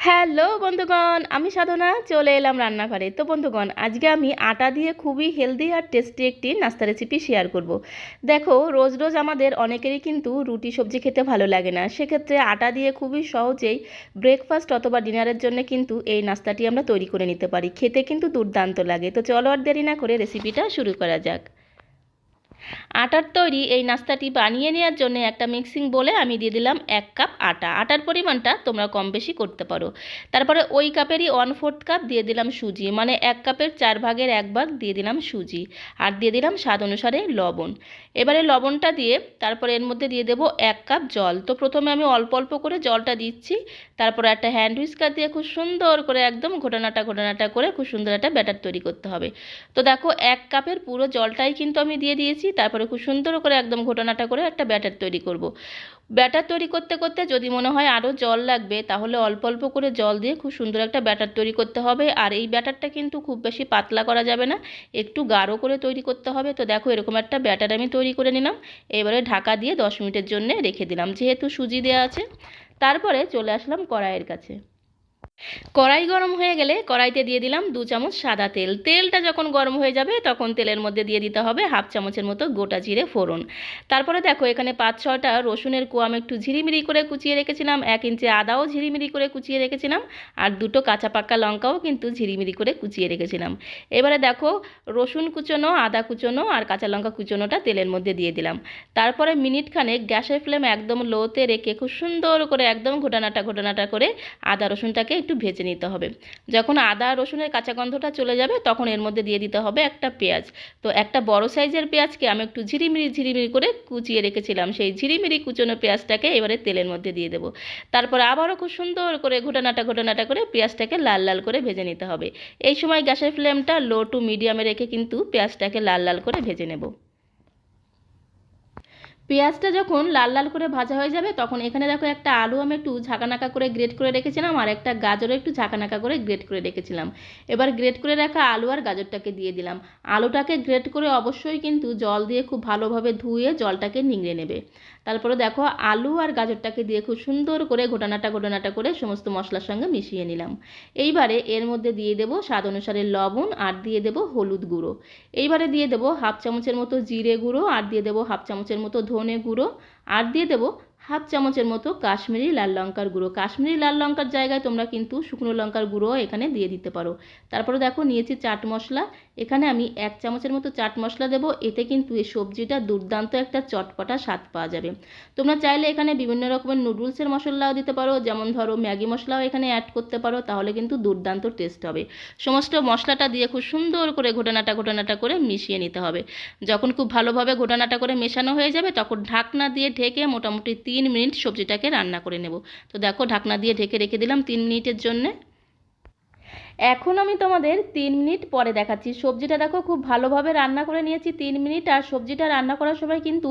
Hello বন্ধুগণ, আমি সাধনা, চলে এলাম রান্নাঘরে। তো বন্ধুগণ, আজকে আমি আটা দিয়ে খুবই হেলদি আর টেস্টি একটি নাস্তা রেসিপি শেয়ার করব। দেখো, রোজ রোজ আমাদের অনেকেরই কিন্তু রুটি সবজি খেতে ভালো লাগে না। সেক্ষেত্রে আটা দিয়ে খুবই সহজেই ব্রেকফাস্ট অথবা ডিনারের জন্য কিন্তু এই নাস্তাটি আমরা তৈরি করে নিতে পারি। খেতে কিন্তু দুর্দান্ত লাগে। তো চলো আর দেরি না করে রেসিপিটা শুরু করা যাক। আটার তৈরি এই নাস্তাটি বানিয়ে নেওয়ার জন্য একটা মিক্সিং বলে আমি দিয়ে দিলাম এক কাপ আটা। আটার পরিমাণটা তোমরা কম বেশি করতে পারো। তারপরে ওই কাপেরই ওয়ান ফোর্থ কাপ দিয়ে দিলাম সুজি মানে এক কাপের চার ভাগের এক ভাগ দিয়ে দিলাম সুজি আর দিয়ে দিলাম স্বাদ অনুসারে লবণ। এবারে লবণটা দিয়ে তারপরে এর মধ্যে দিয়ে দেবো এক কাপ জল। তো প্রথমে আমি অল্প অল্প করে জলটা দিচ্ছি, তারপরে একটা হ্যান্ড হুইস্কার দিয়ে খুব সুন্দর করে একদম ঘটনাটা ঘটনাটা করে খুব সুন্দর একটা ব্যাটার তৈরি করতে হবে। তো দেখো এক কাপের পুরো জলটাই কিন্তু আমি দিয়ে দিয়েছি তারপরে খুব সুন্দর করে একদম ঘটনাটা করে একটা ব্যাটার তৈরি করব। ব্যাটার তৈরি করতে করতে যদি মনে হয় আরও জল লাগবে, তাহলে অল্প অল্প করে জল দিয়ে খুব সুন্দর একটা ব্যাটার তৈরি করতে হবে। আর এই ব্যাটারটা কিন্তু খুব বেশি পাতলা করা যাবে না, একটু গাঢ় করে তৈরি করতে হবে। তো দেখো এরকম একটা ব্যাটার আমি তৈরি করে নিলাম। এবারে ঢাকা দিয়ে দশ মিনিটের জন্য রেখে দিলাম, যেহেতু সুজি দেওয়া আছে। তারপরে চলে আসলাম কড়াইয়ের কাছে। কড়াই গরম হয়ে গেলে কড়াইতে দিয়ে দিলাম দু চামচ সাদা তেল। তেলটা যখন গরম হয়ে যাবে, তখন তেলের মধ্যে দিয়ে দিতে হবে হাফ চামচের মতো গোটা জিরে ফোড়ন। তারপরে দেখো, এখানে পাঁচ ছটা রসুনের কোয়াম একটু ঝিরিমিরি করে কুচিয়ে রেখেছিলাম, এক ইঞ্চি আদাও ঝিরিমিরি করে কুচিয়ে রেখেছিলাম, আর দুটো কাঁচা পাক্কা লঙ্কাও কিন্তু ঝিরিমিরি করে কুচিয়ে রেখেছিলাম। এবারে দেখো, রসুন কুচোনো, আদা কুচোনো আর কাঁচা লঙ্কা কুচোনোটা তেলের মধ্যে দিয়ে দিলাম। তারপরে মিনিট খানেক গ্যাসের ফ্লেম একদম লোতে রেখে খুব সুন্দর করে একদম ঘোটানাটা ঘোটানাটা করে আদা রসুনটাকে একটু ভেজে নিতে হবে। যখন আদা রসুনের কাঁচা গন্ধটা চলে যাবে, তখন এর মধ্যে দিয়ে দিতে হবে একটা পেঁয়াজ। তো একটা বড় সাইজের পেঁয়াজকে আমি একটু ঝিরিমিরি ঝিরিমিরি করে কুচিয়ে রেখেছিলাম। সেই ঝিরিমিরি কুচোনো পেঁয়াজটাকে এবারে তেলের মধ্যে দিয়ে দেবো। তারপর আবারও খুব সুন্দর করে ঘোটানাটা ঘোটানাটা করে পেঁয়াজটাকে লাল লাল করে ভেজে নিতে হবে। এই সময় গ্যাসের ফ্লেমটা লো টু মিডিয়ামে রেখে কিন্তু পেঁয়াজটাকে লাল লাল করে ভেজে নেব। পেঁয়াজটা যখন লাল লাল করে ভাজা হয়ে যাবে, তখন এখানে দেখো একটা আলু আমি একটু ঝাঁকানাকা করে গ্রেট করে রেখেছিলাম, আর একটা গাজরও একটু ঝাঁকানাকা করে গ্রেট করে রেখেছিলাম। এবার গ্রেট করে রাখা আলু আর গাজরটাকে দিয়ে দিলাম। আলুটাকে গ্রেট করে অবশ্যই কিন্তু জল দিয়ে খুব ভালোভাবে ধুয়ে জলটাকে নিংড়ে নেবে। তারপরে দেখো আলু আর গাজরটাকে দিয়ে খুব সুন্দর করে ঘোটানাটা ঘোটানাটা করে সমস্ত মশলার সঙ্গে মিশিয়ে নিলাম। এইবারে এর মধ্যে দিয়ে দেবো স্বাদ অনুসারে লবণ, আর দিয়ে দেবো হলুদ গুঁড়ো। এইবারে দিয়ে দেবো হাফ চামচের মতো জিরে গুঁড়ো, আর দিয়ে দেবো হাফ চামচের মতো গুঁড়ো আর দিয়ে দেবো হাফ চামচের মতো কাশ্মীরি লাল লঙ্কার গুঁড়ো। কাশ্মীরি লাল লঙ্কার জায়গায় তোমরা কিন্তু শুকনো লঙ্কার গুঁড়ো এখানে দিয়ে দিতে পারো। তারপরে দেখো, নিয়েছি চাট মশলা। এখানে আমি এক চামচের মতো চাট মশলা দেবো। এতে কিন্তু এই সবজিটা দুর্দান্ত একটা চটপটা স্বাদ পাওয়া যাবে। তোমরা চাইলে এখানে বিভিন্ন রকমের নুডলসের মশলাও দিতে পারো। যেমন ধরো, ম্যাগি মশলাও এখানে অ্যাড করতে পারো। তাহলে কিন্তু দুর্দান্ত টেস্ট হবে। সমস্ত মশলাটা দিয়ে খুব সুন্দর করে ঘোটানাটা ঘোটানাটা করে মিশিয়ে নিতে হবে। যখন খুব ভালোভাবে ঘোটানাটা করে মেশানো হয়ে যাবে, তখন ঢাকনা দিয়ে ঢেকে মোটামুটি তিন মিনিট সবজিটাকে রান্না করে নেব। তো দেখো ঢাকনা দিয়ে ঢেকে রেখে দিলাম তিন মিনিটের জন্যে। এখন আমি তোমাদের তিন মিনিট পরে দেখাচ্ছি। সবজিটা দেখো, খুব ভালোভাবে রান্না করে নিয়েছি। তিন মিনিট আর সবজিটা রান্না করার সময় কিন্তু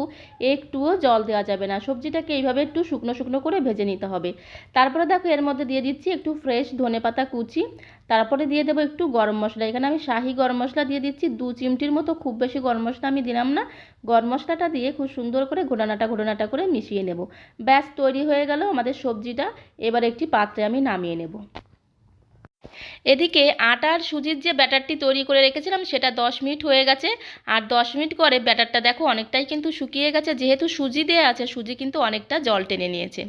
একটুও জল দেওয়া যাবে না। সবজিটাকে এইভাবে একটু শুকনো শুকনো করে ভেজে নিতে হবে। তারপরে দেখো, এর মধ্যে দিয়ে দিচ্ছি একটু ফ্রেশ ধনে পাতা কুচি। তারপরে দিয়ে দেবো একটু গরম মশলা। এখানে আমি শাহি গরম মশলা দিয়ে দিচ্ছি। দু চিমটির মতো খুব বেশি গরম মশলা আমি দিলাম না। গরম মশলাটা দিয়ে খুব সুন্দর করে ঘোটানাটা ঘোটানাটা করে মিশিয়ে নেব। ব্যাস, তৈরি হয়ে গেল আমাদের সবজিটা। এবার একটি পাত্রে আমি নামিয়ে নেব। এদিকে আটার সুজির যে ব্যাটারটি তৈরি করে রেখেছিলাম, সেটা দশ মিনিট হয়ে গেছে। আর দশ মিনিট করে ব্যাটারটা দেখো অনেকটাই কিন্তু শুকিয়ে গেছে। যেহেতু সুজি দেওয়া আছে, সুজি কিন্তু অনেকটা জল টেনে নিয়েছে।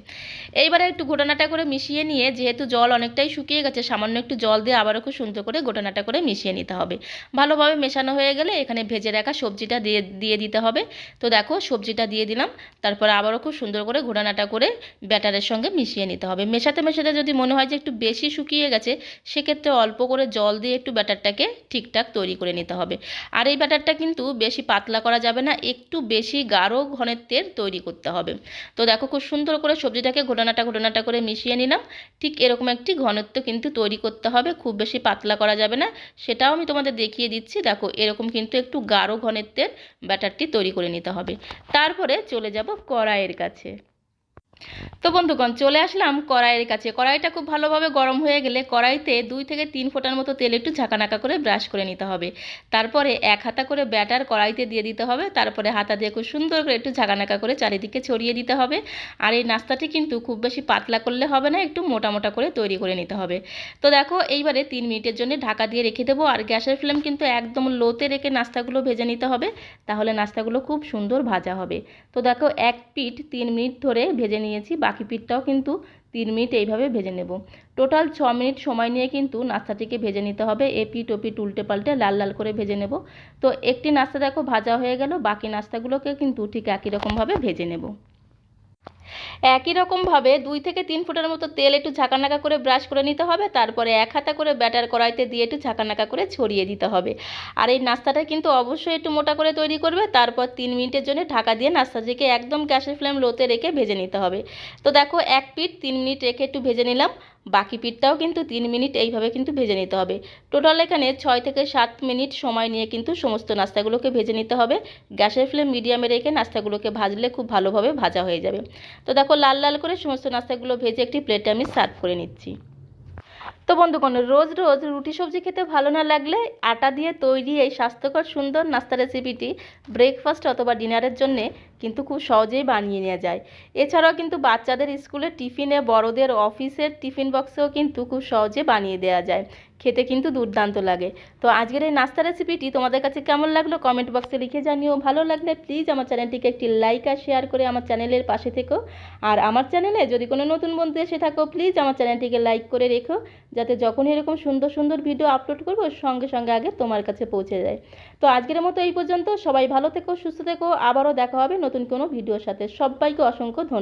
এইবারে একটু ঘোটানাটা করে মিশিয়ে নিয়ে, যেহেতু জল অনেকটাই শুকিয়ে গেছে, সামান্য একটু জল দিয়ে আবারও খুব সুন্দর করে ঘোটানাটা করে মিশিয়ে নিতে হবে। ভালোভাবে মেশানো হয়ে গেলে এখানে ভেজে রাখা সবজিটা দিয়ে দিয়ে দিতে হবে। তো দেখো সবজিটা দিয়ে দিলাম। তারপর আবারও খুব সুন্দর করে ঘোটানাটা করে ব্যাটারের সঙ্গে মিশিয়ে নিতে হবে। মেশাতে মেশাতে যদি মনে হয় যে একটু বেশি শুকিয়ে গেছে সেক্ষেত্রে অল্প করে জল দিয়ে একটু ব্যাটারটাকে ঠিকঠাক তৈরি করে নিতে হবে। আর এই ব্যাটারটা কিন্তু বেশি পাতলা করা যাবে না, একটু বেশি গাঢ় ঘনত্বের তৈরি করতে হবে। তো দেখো খুব সুন্দর করে সবজিটাকে ঘটনাটা ঘটনাটা করে মিশিয়ে নিলাম। ঠিক এরকম একটি ঘনত্ব কিন্তু তৈরি করতে হবে, খুব বেশি পাতলা করা যাবে না। সেটাও আমি তোমাদের দেখিয়ে দিচ্ছি, দেখো এরকম কিন্তু একটু গাঢ় ঘনত্বের ব্যাটারটি তৈরি করে নিতে হবে। তারপরে চলে যাব কড়াইয়ের কাছে। তো বন্ধুগণ, চলে আসলাম কড়াইয়ের কাছে। কড়াইটা খুব ভালোভাবে গরম হয়ে গেলে কড়াইতে দুই থেকে তিন ফোঁটার মতো তেল একটু ঝাঁকানাকা করে ব্রাশ করে নিতে হবে। তারপরে এক হাতা করে ব্যাটার কড়াইতে দিয়ে দিতে হবে। তারপরে হাতা দিয়ে খুব সুন্দর করে একটু ঝাঁকানাকা করে চারিদিকে ছড়িয়ে দিতে হবে। আর এই নাস্তাটি কিন্তু খুব বেশি পাতলা করলে হবে না, একটু মোটা মোটা করে তৈরি করে নিতে হবে। তো দেখো, এইবারে তিন মিনিটের জন্য ঢাকা দিয়ে রেখে দেবো। আর গ্যাসের ফ্লেম কিন্তু একদম লোতে রেখে নাস্তাগুলো ভেজে নিতে হবে। তাহলে নাস্তাগুলো খুব সুন্দর ভাজা হবে। তো দেখো, এক পিঠ তিন মিনিট ধরে ভেজে নিয়েছি, বাকি পিঠটাও কিন্তু তিন মিনিট এইভাবে ভেজে নেব। টোটাল ছ মিনিট সময় নিয়ে কিন্তু নাস্তাটিকে ভেজে নিতে হবে। এ পিঠ ও পিঠ উল্টে পাল্টে লাল লাল করে ভেজে নেব। তো একটি নাস্তা দেখো, ভাজা হয়ে গেল, বাকি নাস্তাগুলোকে কিন্তু ঠিক একই রকমভাবে ভেজে নেব। একই রকমভাবে দুই থেকে তিন ফুটের মতো তেল একটু ঝাঁকানাকা করে ব্রাশ করে নিতে হবে, তারপরে এক হাতা করে ব্যাটার কড়াইতে দিয়ে একটু ঝাঁকানাকা করে ছড়িয়ে দিতে হবে। আর এই নাস্তাটা কিন্তু অবশ্যই একটু মোটা করে তৈরি করবে, তারপর তিন মিনিটের জন্য ঢাকা দিয়ে নাস্তাটিকে একদম গ্যাসের ফ্লেম লোতে রেখে ভেজে নিতে হবে। তো দেখো, এক পিঠ তিন মিনিট রেখে একটু ভেজে নিলাম, বাকি পিঠটাও কিন্তু তিন মিনিট এইভাবে কিন্তু ভেজে নিতে হবে। টোটাল এখানে ছয় থেকে সাত মিনিট সময় নিয়ে কিন্তু সমস্ত নাস্তাগুলোকে ভেজে নিতে হবে, গ্যাসের ফ্লেম মিডিয়ামে রেখে নাস্তাগুলোকে ভাজলে খুব ভালোভাবে ভাজা হয়ে যাবে। তো দেখো লাল লাল করে সমস্ত নাস্তাগুলো ভেজে একটি প্লেটে আমি সার্ভ করে নিচ্ছি। তো বন্ধুগণ, রোজ রোজ রুটি সবজি খেতে ভালো না লাগলে আটা দিয়ে তৈরি এই স্বাস্থ্যকর সুন্দর নাস্তা রেসিপিটি ব্রেকফাস্ট অথবা ডিনারের জন্যে কিন্তু খুব সহজেই বানিয়ে নেওয়া যায়। এছাড়াও কিন্তু বাচ্চাদের স্কুলের টিফিনে বড়দের অফিসের টিফিন বক্সেও কিন্তু খুব সহজে বানিয়ে দেওয়া যায়। খেতে কিন্তু দুর্দান্ত লাগে। তো আজকের এই নাস্তা রেসিপিটি তোমাদের কাছে কেমন লাগল কমেন্ট বক্সে লিখে জানিও। ভালো লাগলে প্লিজ আমার চ্যানেলটিকে একটি লাইক আর শেয়ার করে আমার চ্যানেলের পাশে থেকো। আর আমার চ্যানেলে যদি কোনো নতুন বন্ধু এসে থাকো প্লিজ আমার চ্যানেলটিকে লাইক করে রেখো। যাতে যখনই এরকম সুন্দর সুন্দর ভিডিও আপলোড করব, সঙ্গে সঙ্গে আগে তোমার কাছে পৌঁছে যায়। তো আজকের মতো এই পর্যন্ত। সবাই ভালো থেকো, সুস্থ থেকো। আবারও দেখা হবে নতুন কোনো ভিডিওর সাথে। সবাইকে অসংখ্য ধন্যবাদ